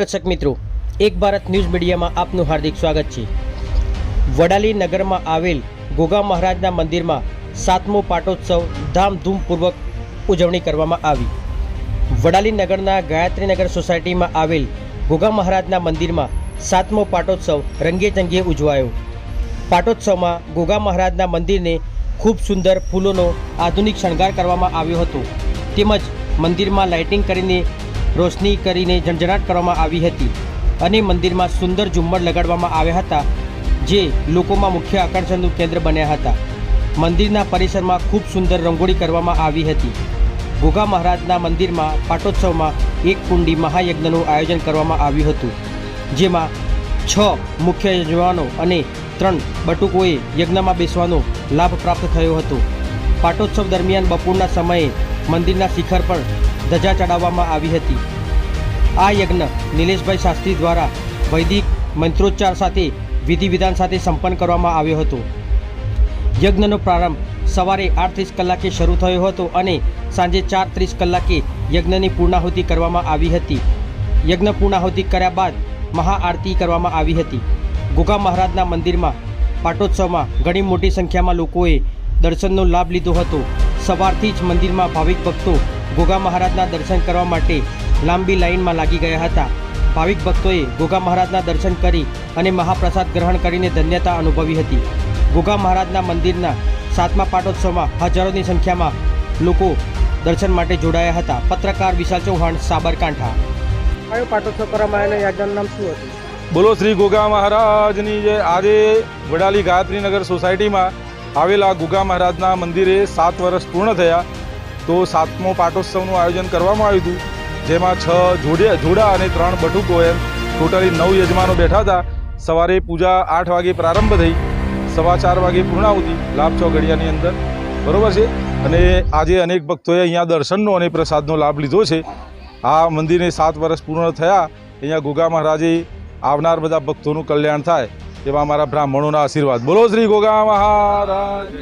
દર્શક મિત્રો, એક ભારત ન્યૂઝ મીડિયામાં આપનું હાર્દિક સ્વાગત છે. વડાલી નગરમાં આવેલ ગોગા મહારાજના મંદિરમાં સાતમો પાટોત્સવ ધામધૂમપૂર્વક ઉજવણી કરવામાં આવી. વડાલી નગરના ગાયત્રીનગર સોસાયટીમાં આવેલ ગોગા મહારાજના મંદિરમાં સાતમો પાટોત્સવ રંગેચંગે ઉજવાયો. પાટોત્સવમાં ગોગા મહારાજના મંદિરને ખૂબ સુંદર ફૂલોનો આધુનિક શણગાર કરવામાં આવ્યો હતો. તેમજ મંદિરમાં લાઇટિંગ કરીને રોશની કરીને ઝણઝણાટ કરવામાં આવી હતી અને મંદિરમાં સુંદર ઝુમ્મર લગાડવામાં આવ્યા હતા, જે લોકોમાં મુખ્ય આકર્ષણનું કેન્દ્ર બન્યા હતા. મંદિરના પરિસરમાં ખૂબ સુંદર રંગોળી કરવામાં આવી હતી. ગોગા મહારાજના મંદિરમાં પાટોત્સવમાં એક કુંડી મહાયજ્ઞનું આયોજન કરવામાં આવ્યું હતું, જેમાં છ મુખ્ય યજમાનો અને ત્રણ બટુકોએ યજ્ઞમાં બેસવાનો લાભ પ્રાપ્ત થયો હતો. પાટોત્સવ દરમિયાન બપોરના સમયે મંદિરના શિખર પર ધજા ચડાવવામાં આવી હતી. આ યજ્ઞ નિલેશભાઈ શાસ્ત્રી દ્વારા વૈદિક મંત્રોચ્ચાર સાથે, વિધિ વિધાન સાથે સંપન્ન કરવામાં આવ્યો હતો. યજ્ઞનો પ્રારંભ સવારે આઠ ત્રીસ કલાકે શરૂ થયો હતો અને સાંજે ચાર ત્રીસ કલાકે યજ્ઞની પૂર્ણાહુતિ કરવામાં આવી હતી. યજ્ઞ પૂર્ણાહુતિ કર્યા બાદ મહાઆરતી કરવામાં આવી હતી. ગોગા મહારાજના મંદિરમાં પાટોત્સવમાં ઘણી મોટી સંખ્યામાં લોકોએ દર્શનનો લાભ લીધો હતો. સવારથી જ મંદિરમાં ભાવિક ભક્તો ગોગા મહારાજના દર્શન કરવા માટે લાંબી લાઇનમાં લાગી ગયા હતા. ભાવિક ભક્તોએ ગોગા મહારાજના દર્શન કરી અને મહાપ્રસાદ ગ્રહણ કરીને ધન્યતા અનુભવી હતી. ગોગા મહારાજના મંદિરના સાતમા પાટોત્સવમાં હજારોની સંખ્યામાં લોકો દર્શન માટે જોડાયા હતા. પત્રકાર વિશાલ ચૌહાણ સાબરકાંઠા. કયો પાટોત્સવ કરવામાં આવેલો? યાદનું નામ શું હતું? બોલો શ્રી ગોગા મહારાજની જે આજે વડાલી ગાયત્રીનગર સોસાયટીમાં આવેલા ગોગા મહારાજના મંદિરે સાત વર્ષ પૂર્ણ થયા. તો સાતમો પાટોત્સવનું આયોજન કરવામાં આવ્યું હતું, જેમાં છ જોડે જોડા અને ત્રણ બટુકો એમ ટોટલી નવ યજમાનો બેઠા હતા. સવારે પૂજા આઠ વાગે પ્રારંભ થઈ, સવા ચાર વાગે પૂર્ણાહુતિ, લાભ છ ઘડિયાની અંદર. બરાબર છે? અને આજે અનેક ભક્તોએ અહીંયા દર્શનનો અને પ્રસાદનો લાભ લીધો છે. આ મંદિરે સાત વર્ષ પૂર્ણ થયા, અહીંયા ગોગા મહારાજે આવનાર બધા ભક્તોનું કલ્યાણ થાય, એવા અમારા બ્રાહ્મણોના આશીર્વાદ. બોલો શ્રી ગોગા મહારાજ